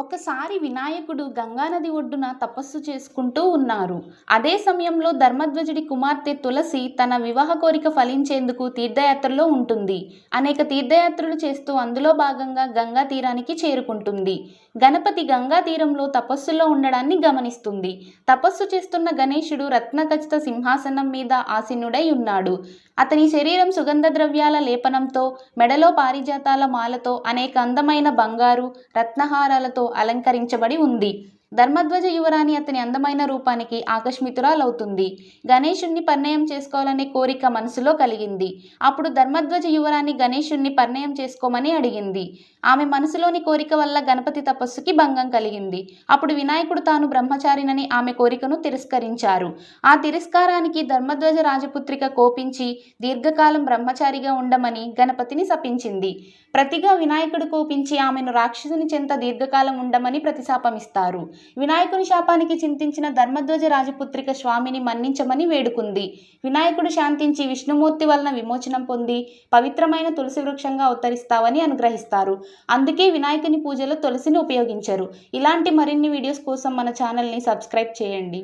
ఒకసారి వినాయకుడు గంగానది ఒడ్డున తపస్సు చేసుకుంటూ ఉన్నారు. అదే సమయంలో ధర్మధ్వజుడి కుమార్తె తులసి తన వివాహ కోరిక ఫలించేందుకు తీర్థయాత్రలో ఉంటుంది. అనేక తీర్థయాత్రలు చేస్తూ అందులో భాగంగా గంగా తీరానికి చేరుకుంటుంది. గణపతి గంగా తీరంలో తపస్సులో ఉండడాన్ని గమనిస్తుంది. తపస్సు చేస్తున్న గణేశుడు రత్నఖచిత సింహాసనం మీద ఆసీనుడై ఉన్నాడు. అతని శరీరం సుగంధ ద్రవ్యాల లేపనంతో మెడలో పారిజాతాల మాలతో అనేక అందమైన బంగారు రత్నహారాలతో అలంకరించబడి ఉంది. ధర్మధ్వజ యువరాణి అతని అందమైన రూపానికి ఆకస్మితురాలవుతుంది. గణేశుణ్ణి పరిణయం చేసుకోవాలనే కోరిక మనసులో కలిగింది. అప్పుడు ధర్మధ్వజ యువరాణి గణేశుణ్ణి పరిణయం చేసుకోమని అడిగింది. ఆమె మనసులోని కోరిక వల్ల గణపతి తపస్సుకి భంగం కలిగింది. అప్పుడు వినాయకుడు తాను బ్రహ్మచారినని ఆమె కోరికను తిరస్కరించారు. ఆ తిరస్కారానికి ధర్మధ్వజ రాజపుత్రిక కోపించి దీర్ఘకాలం బ్రహ్మచారిగా ఉండమని గణపతిని శపించింది. ప్రతిగా వినాయకుడు కోపించి ఆమెను రాక్షసుని చెంత దీర్ఘకాలం ఉండమని ప్రతిశాపమిస్తారు. వినాయకుని శాపానికి చింతించిన ధర్మధ్వజ రాజపుత్రిక స్వామిని మన్నించమని వేడుకుంది. వినాయకుడు శాంతించి విష్ణుమూర్తి వలన విమోచనం పొంది పవిత్రమైన తులసి వృక్షంగా అవతరిస్తావని అనుగ్రహిస్తారు. అందుకే వినాయకుని పూజలో తులసిని ఉపయోగించరు. ఇలాంటి మరిన్ని వీడియోస్ కోసం మన ఛానల్ని సబ్స్క్రైబ్ చేయండి.